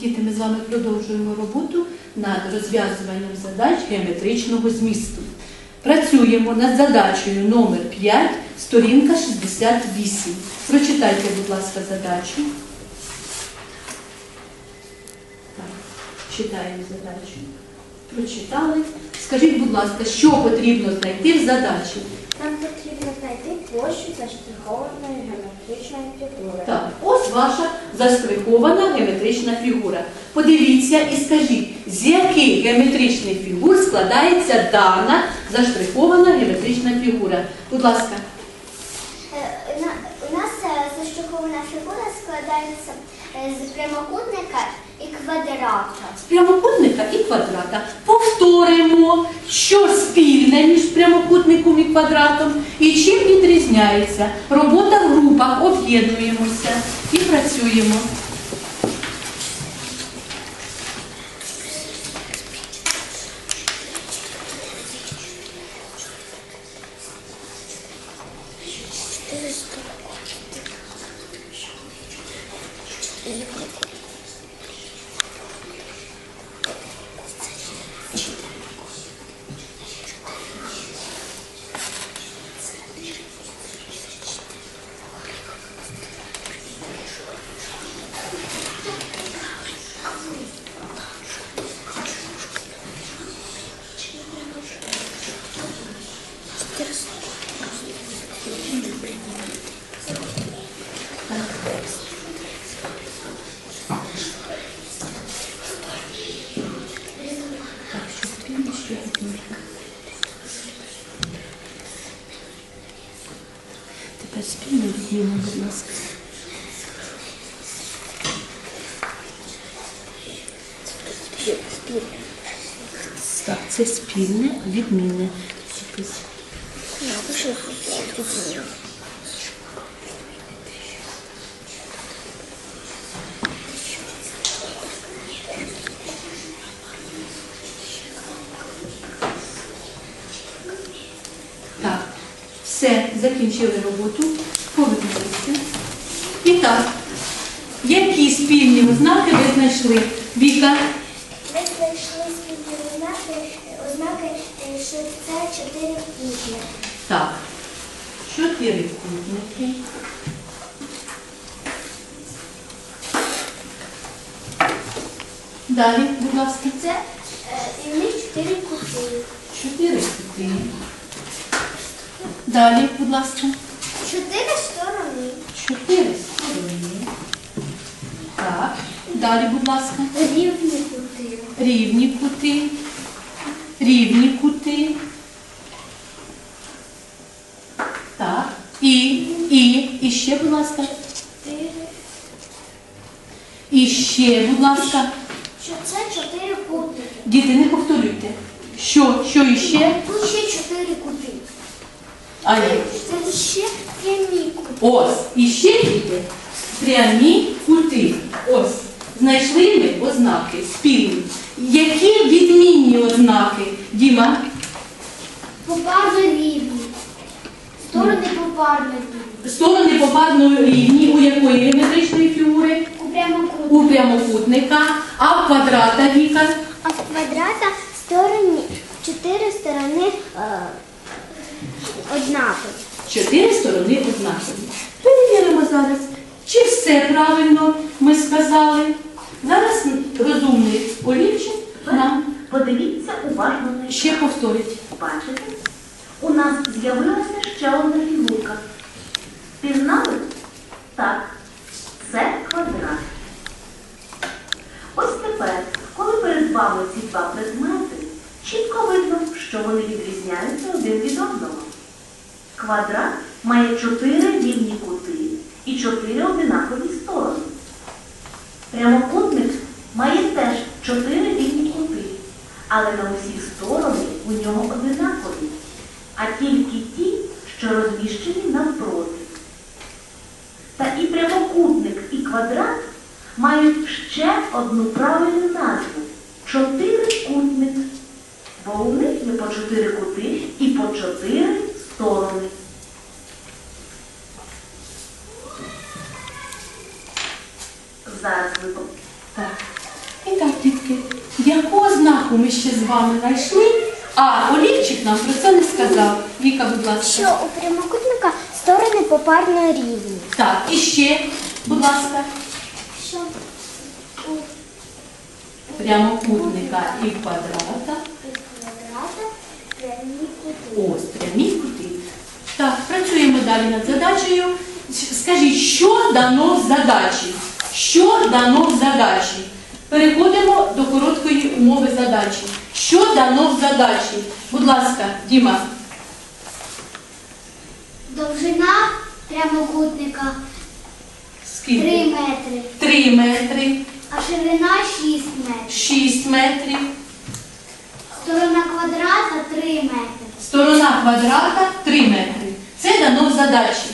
Діти, ми з вами продовжуємо роботу над розв'язуванням задач геометричного змісту. Працюємо над задачею номер 5, сторінка 68. Прочитайте, будь ласка, задачу. Так, читаємо задачу. Прочитали. Скажіть, будь ласка, що потрібно знайти в задачі? Площу заштрихованої геометричної фігури. Так, ось ваша заштрихована геометрична фігура. Подивіться і скажіть, з яких геометричних фігур складається дана заштрихована геометрична фігура. Будь ласка, Е, У нас е, заштрихована фігура складається е, з прямокутника і квадрата. з прямокутника і квадрата. Повторимо, що спільне між прямокутником і квадратом і чим відрізняється. Робота в групах, об'єднуємося і працюємо. Так, Спільне відмінне, будь ласка. Так, це спільне, відмінне. Запис. Так, все, закінчили роботу, повернулися. І так, які спільні ознаки ви знайшли? Віка, Ми знайшли спільні ознаки, ознаки, е, що це чотири кутні. так, чотирикутники. Далі, будь ласка, Це е, і в них чотири кути. чотири кути. Далі, будь ласка, Чотири сторони. чотири сторони. Так, далі, будь ласка. Рівні кути. Рівні кути, рівні кути. Так. І, і, і ще, будь ласка. Чотири. І ще, будь ласка. Що це чотири кути. Діти, не повторюйте. Що, що іще? Тут ще чотири кути. А є. Це ще прямі кути. Ось. І ще діти. Прямі кути. Ось. Знайшли ми ознаки спільні. Які відмінні ознаки? Діма? Попарно рівні. Сторони попарно рівні. Сторони попарно рівні у якої геометричної фігури? У прямокутнику. У прямокутника, а в квадрата Віка? А в квадрата стороні, чотири сторони е, однакові. Чотири сторони однакові. Перевіримо зараз, чи все правильно ми сказали. Зараз розумний олівчик нам Подивіться уважно на ще повторить. Бачите? У нас з'явилася ще одна фігурка. Пізнали? Так, це квадрат. Ось тепер, коли перед вами ці два предмети, чітко видно, що вони відрізняються один від одного. Квадрат має чотири рівні кути і чотири одинакові сторони. Прямокутник має теж чотири рівні кути, але на усі сторони у нього одинакові, а тільки ті, що розміщені навпроти. Та і прямокутник, і квадрат мають ще одну правильну назву чотирикутник, бо у них є по чотири кути і по чотири сторони. Зараз ви Так. ознаку ми ще з вами знайшли, а олівчик нам про це не сказав. Віка, будь ласка. Що у прямокутника сторони попарно рівні. Так, і ще, будь ласка, Що у прямокутника і квадрата. І квадрата прямі кути. Ось прямі кути. Працюємо далі над задачею. Скажіть, що дано в задачі? Що дано в задачі? Переходимо до короткої умови задачі. Що дано в задачі? Будь ласка, Діма. Довжина прямокутника Скільки? 3 метри, 3 метри, а ширина 6 метрів. 6 метрів, Сторона квадрата 3 метри. сторона квадрата 3 метри. Це дано в задачі.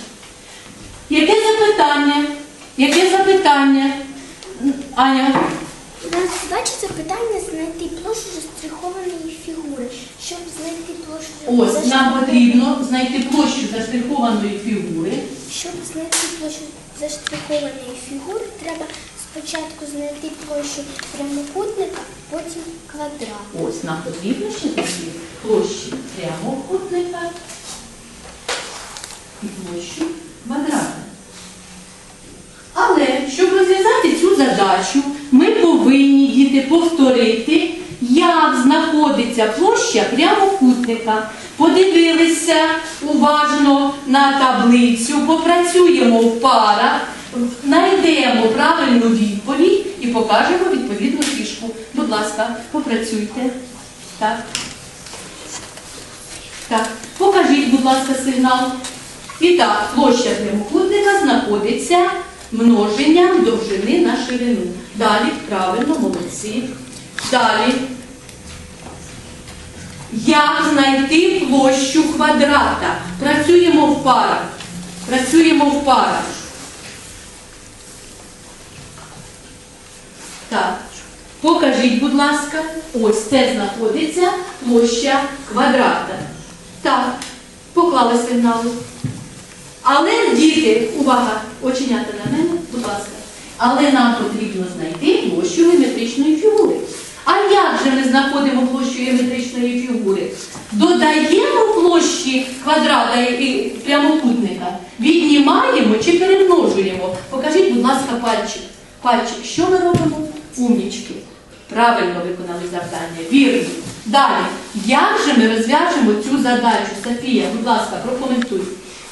Яке запитання? Яке запитання? Аня, У нас задача запитання знайти площу застрахованої фігури. Щоб знайти площу ось нам потрібно знайти площу заштрихованої фігури. Щоб знайти площу заштрихованої фігури, треба спочатку знайти площу прямокутника, потім квадрат. Ось нам потрібно ще знайти площі прямокутника і площу квадрата. Але щоб розв'язати цю задачу, ми повинні діти повторити, як знаходиться площа прямокутника. Подивилися уважно на таблицю, попрацюємо в парах, знайдемо правильну відповідь і покажемо відповідну фішку. Будь ласка, попрацюйте. Так. Так, покажіть, будь ласка, сигнал. І так, площа прямокутника знаходиться множенням довжини на ширину. Далі, правильно, молодці. Далі. Як знайти площу квадрата? Працюємо в парах. Працюємо в парах. Так. Покажіть, будь ласка, ось це знаходиться площа квадрата. Так, поклали сигнали. Але, діти, увага, оченята на мене, будь ласка. Але нам потрібно знайти площу геометричної фігури. А як же ми знаходимо площу геометричної фігури? Додаємо площі квадрата і прямокутника, віднімаємо чи перемножуємо. Покажіть, будь ласка, пальчик. Пальчик, що ми робимо? Умнічки. Правильно виконали завдання. Вірно. Далі, як же ми розв'яжемо цю задачу? Софія, будь ласка, прокоментуй.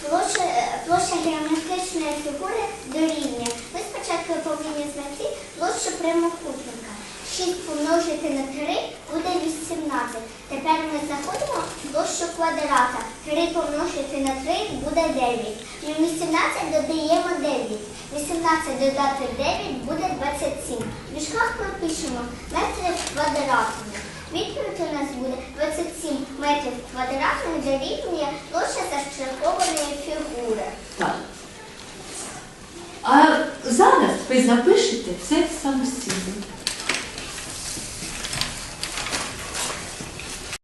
Площа, площа геометричної фігури дорівнює. Ми спочатку повинні знайти площу прямокутника. 6 помножити на 3 буде 18. Тепер ми знаходимо площу квадрата. 3 помножити на 3 буде 9. І 18 додаємо 9. 18 додати 9 буде 27. В мішках пропишемо метри квадратні. Відповідь у нас буде 27 метрів квадратних дорівнює площа заштрихованої фігури. Так. А зараз ви запишете все самостійно.